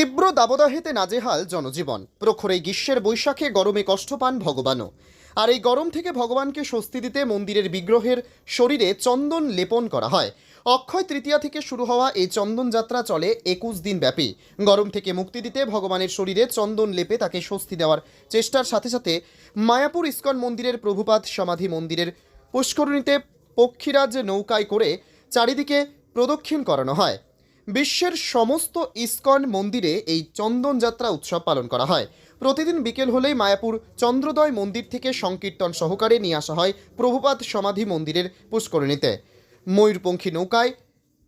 তীব্র দাবদাহেতে নাজেহাল জনজীবন। প্রখর এই গ্রীষ্মের বৈশাখে গরমে কষ্ট পান ভগবানও। আর এই গরম থেকে ভগবানকে স্বস্তি দিতে মন্দিরের বিগ্রহের শরীরে চন্দন লেপন করা হয়। অক্ষয় তৃতীয়া থেকে শুরু হওয়া এই চন্দন যাত্রা চলে একুশ দিন ব্যাপী। গরম থেকে মুক্তি দিতে ভগবানের শরীরে চন্দন লেপে তাকে স্বস্তি দেওয়ার চেষ্টার সাথে সাথে মায়াপুর ইস্কন মন্দিরের প্রভুপাত সমাধি মন্দিরের পুষ্করণীতে পক্ষীরাজ নৌকায় করে চারিদিকে প্রদক্ষিণ করানো হয়। বিশ্বের সমস্ত ইস্কন মন্দিরে এই চন্দন যাত্রা উৎসব পালন করা হয়। প্রতিদিন বিকেল হলেই মায়াপুর চন্দ্রোদয় মন্দির থেকে সংকীর্তন সহকারে নিয়ে আসা হয় প্রভুপাদ সমাধি মন্দিরের পুষ্করিণীতে। ময়ূরপঙ্খী নৌকায়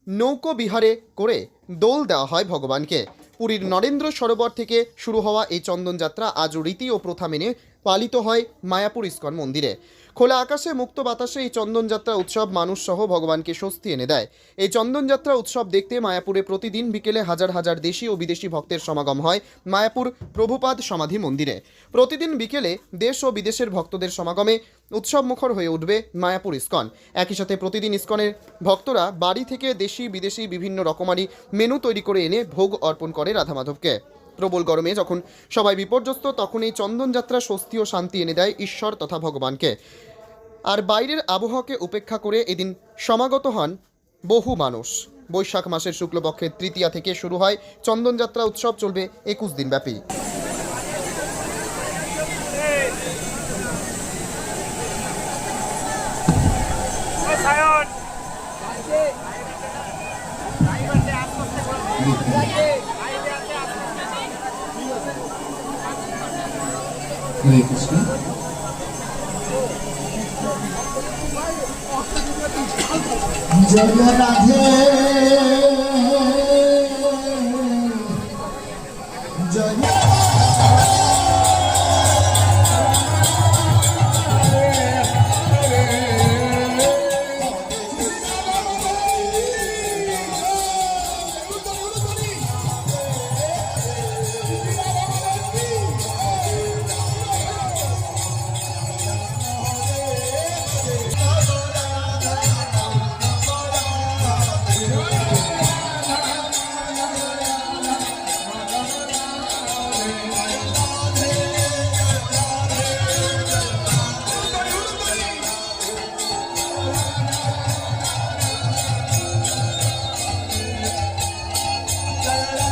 নৌকো বিহারে করে দোল দেওয়া হয় ভগবানকে। পুরীর নরেন্দ্র সরোবর থেকে শুরু হওয়া এই চন্দনযাত্রা আজও রীতি ও প্রথা মেনে পালিত হয় মায়াপুর ইস্কন মন্দিরে। খোলা আকাশে মুক্ত বাতাসে এই চন্দনযাত্রা উৎসব মানুষ সহ ভগবানকে স্বস্তি এনে দেয়। এই চন্দনযাত্রা উৎসব দেখতে মায়াপুরে প্রতিদিন বিকেলে হাজার হাজার দেশি ও বিদেশি ভক্তের সমাগম হয় মায়াপুর প্রভুপাদ সমাধি মন্দিরে। প্রতিদিন বিকেলে দেশ ও বিদেশের ভক্তদের সমাগমে উৎসব মুখর হয়ে উঠবে মায়াপুর ইস্কন। একই সাথে প্রতিদিন ইস্কনের ভক্তরা বাড়ি থেকে দেশি বিদেশি বিভিন্ন রকমারি মেনু তৈরি করে এনে ভোগ অর্পণ করে রাধা মাধবকে প্রবল গরমে যখন সবাই বিপর্যস্ত, তখন এই চন্দনযাত্রা স্বস্তি ও শান্তি এনে দেয় ঈশ্বর তথা ভগবানকে। আর বাইরের আবহাওয়াকে উপেক্ষা করে এদিন সমাগত হন বহু মানুষ। বৈশাখ মাসের শুক্লপক্ষের তৃতীয়া থেকে শুরু হয় চন্দনযাত্রা উৎসব, চলবে একুশ দিন ব্যাপী हरे कृष्ण। जय राधे। la la la